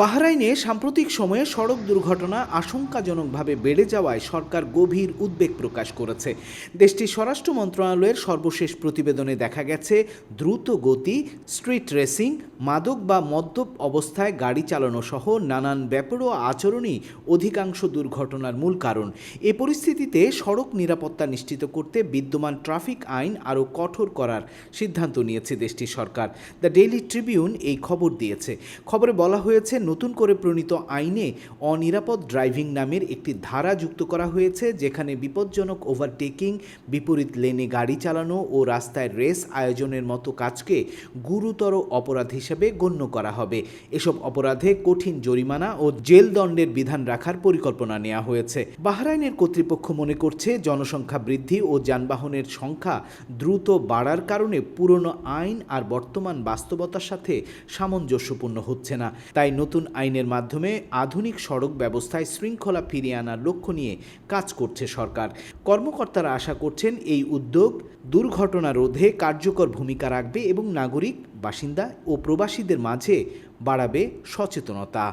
বাহরাইনে সাম্প্রতিক সময়ে সড়ক দুর্ঘটনা আশঙ্কাজনকভাবে বেড়ে যাওয়ায় সরকার গভীর উদ্বেগ প্রকাশ করেছে। দেশটির স্বরাষ্ট্র মন্ত্রণালয়ের সর্বশেষ প্রতিবেদনে দেখা গেছে, দ্রুত গতি, স্ট্রিট রেসিং, মাদক বা মদ্যপ অবস্থায় গাড়ি চালানো সহ নানান বেপরোয়া আচরণই অধিকাংশ দুর্ঘটনার মূল কারণ। এ পরিস্থিতিতে সড়ক নিরাপত্তা নিশ্চিত করতে বিদ্যমান ট্রাফিক আইন আরও কঠোর করার সিদ্ধান্ত নিয়েছে দেশটির সরকার। দ্য ডেইলি ট্রিবিউন এই খবর দিয়েছে। খবরে বলা হয়েছে নতুন করে প্রণীত আইনে অনিরাপদ ড্রাইভিং নামের একটি ধারা যুক্ত করা হয়েছে, যেখানে বিপজ্জনক ওভারটেকিং, বিপরীত লেনে গাড়ি চালানো ও রাস্তায় রেস আয়োজনের মতো কাজকে গুরুতর অপরাধ হিসেবে গণ্য করা হবে। এসব অপরাধে কঠিন জরিমানা ও জেল দণ্ডের বিধান রাখার পরিকল্পনা নেওয়া হয়েছে। বাহরাইনের কর্তৃপক্ষ মনে করছে, জনসংখ্যা বৃদ্ধি ও যানবাহনের সংখ্যা দ্রুত বাড়ার কারণে পুরনো আইন আর বর্তমান বাস্তবতার সাথে সামঞ্জস্যপূর্ণ হচ্ছে না। তাই নতুন আইনের মাধ্যমে আধুনিক সড়ক ব্যবস্থায় শৃঙ্খলা ফিরিয়ে আনার লক্ষ্য নিয়ে কাজ করছে সরকার। কর্মকর্তারা আশা করছেন এই উদ্যোগ দুর্ঘটনা রোধে কার্যকর ভূমিকা রাখবে এবং নাগরিক, বাসিন্দা ও প্রবাসীদের মাঝে বাড়াবে সচেতনতা।